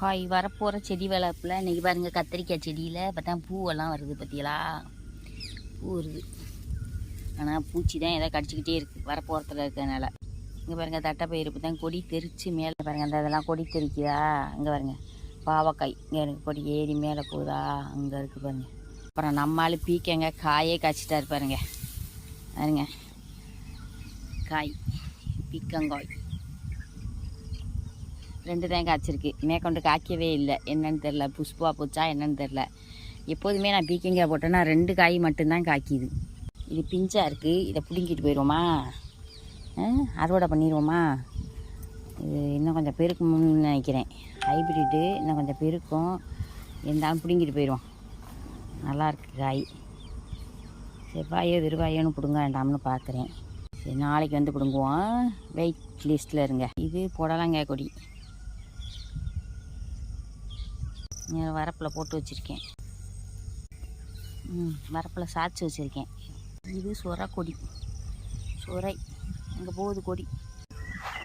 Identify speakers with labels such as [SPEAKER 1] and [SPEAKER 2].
[SPEAKER 1] Hi வரப்போகிற செடி வளர்ப்பில் இன்றைக்கி பாருங்கள் கத்திரிக்காய் செடியில் பார்த்தா பூவெல்லாம் வருது பார்த்தீங்களா பூ வருது. ஆனால் பூச்சி தான் ஏதோ கடிச்சிக்கிட்டே இருக்குது வரப்போகிறத்துல இருக்கிறதுனால. இங்கே பாருங்கள் தட்டைப்பயிறு இப்போ தான் கொடி தெரிச்சு மேலே பாருங்கள் அந்த இதெல்லாம் கொடி தெரிக்குதா? இங்கே பாருங்க பாவக்காய். இங்கே எனக்கு கொடி ஏறி மேலே போகுதா? அங்கே இருக்குது பாருங்கள் அப்புறம் நம்மளால் பீக்கங்க காயே காய்ச்சிட்டா இருப்பாருங்க பாருங்க. காய் பீக்கங்காய். ரெண்டு தான் காய்ச்சிருக்கு மேற்கொண்டு காய்க்கவே இல்லை. என்னன்னு தெரில புஷ்பா போச்சா என்னன்னு தெரில எப்போதுமே நான் பீக்கங்காய் போட்டேன்னா ரெண்டு காய் மட்டும்தான் காய்க்குது. இது பிஞ்சாக இருக்குது இதை பிடுங்கிட்டு போயிடுவோமா ஆ, அறுவடை பண்ணிடுவோமா இது இன்னும் கொஞ்சம் பெருக்கும்னு நினைக்கிறேன். ஹைப்ரிட்டு இன்னும் கொஞ்சம் பெருக்கும். இருந்தாலும் பிடுங்கிட்டு போயிடுவோம் நல்லாயிருக்கு காய். செவ்வாயோ திருவாயோன்னு பிடுங்க வேண்டாம்னு பார்க்குறேன் சரி நாளைக்கு வந்து பிடுங்குவோம். வெயிட் லிஸ்ட்டில் இருங்க. இது புடலங்காய் கொடி இங்க வரப்பில் போட்டு வச்சுருக்கேன். ம் வரப்பில் சாய்ச்சி வச்சுருக்கேன். இது சுரை கொடி சுரை. அங்கே போகுது கொடி.